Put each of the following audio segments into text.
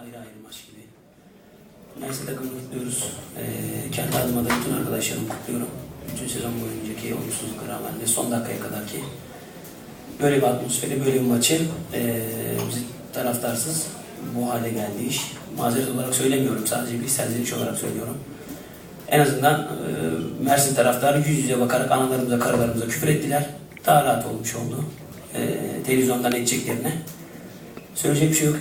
ayrı ayrı maç gibi. Mersin takımını kutluyoruz. Ee, kendi adıma da bütün arkadaşlarımı kutluyorum. Bütün sezon boyuncaki olumsuzluklara rağmen ve son dakikaya kadar ki böyle bir atmosferi, böyle bir maçı ee, biz taraftarsız bu hale geldi iş. Mazeret olarak söylemiyorum, sadece bir serzeniş olarak söylüyorum. En azından e, Mersin taraftarı yüz yüze bakarak analarımıza, karılarımıza küfür ettiler. Daha rahat olmuş oldu. E, televizyondan edeceklerine. Söyleyecek bir şey yok.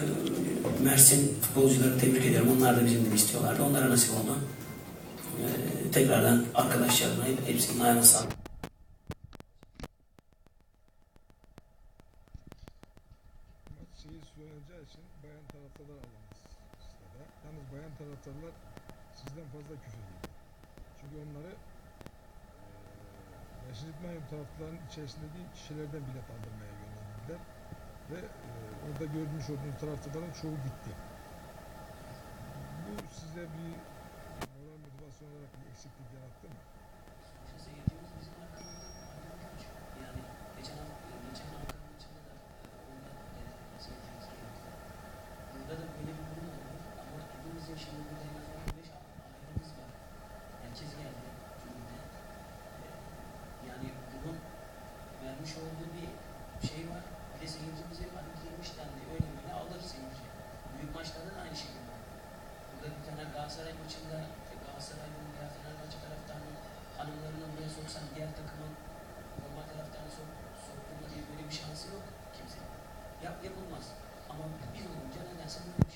Mersin futbolcularını tebrik ediyorum. Onlar da bizim gibi istiyorlardı. Onlara nasip oldu. E, tekrardan arkadaşlarına hepsinin ayağına sağlık. Şeyi söyleyeceği için bayan taraftarlar alınız stada. Yalnız bayan taraftarlar sizden fazla küfür ediyor. Çünkü onları eee Reşit İtmayon taraftarların içerisindeki kişilerden bilet aldırmaya yönlendirdiler. Ve eee, orada görmüş olduğunuz taraftarların çoğu gitti. Bu size bir moral motivasyon olarak bir eksiklik yarattı mı? Seyircimiz Burada da böyle bir durum oldu ama şimdi burada en azından 5 ailemiz var. Herkes geldi tribüne. Yani bunun vermiş olduğu bir şey var. Biz İncil'imize hani 23 tane öyle mi ne alırız Büyük maçlarda da aynı şekilde. Burada bir tane Galatasaray maçında Galatasaray'ın veya Fenerbahçe taraftarının hanımlarını buraya soksan diğer takımın normal taraftarını sok, soktuğunda diye böyle bir şansı yok kimsenin. Yap yapılmaz. Ama biz olunca nedense böyle